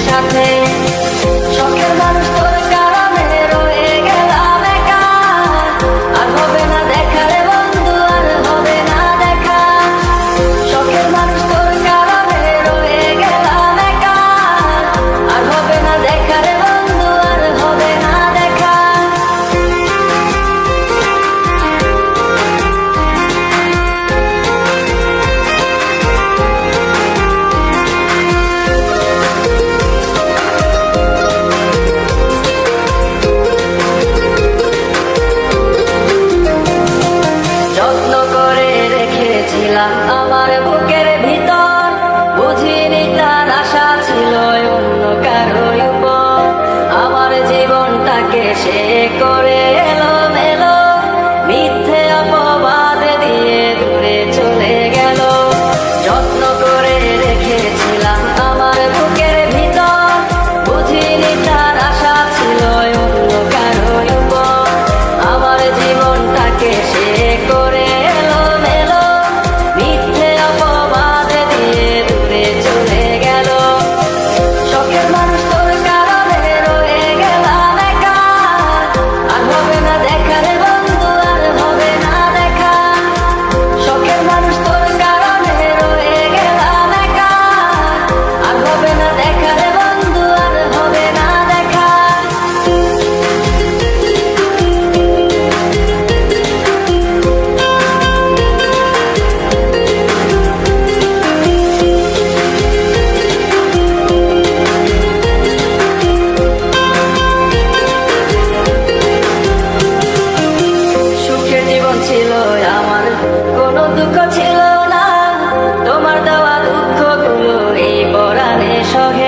সাথে not a book at দুঃখ ছিল না। তোমার দেওয়া দুঃখগুলো এই পরাণে সহে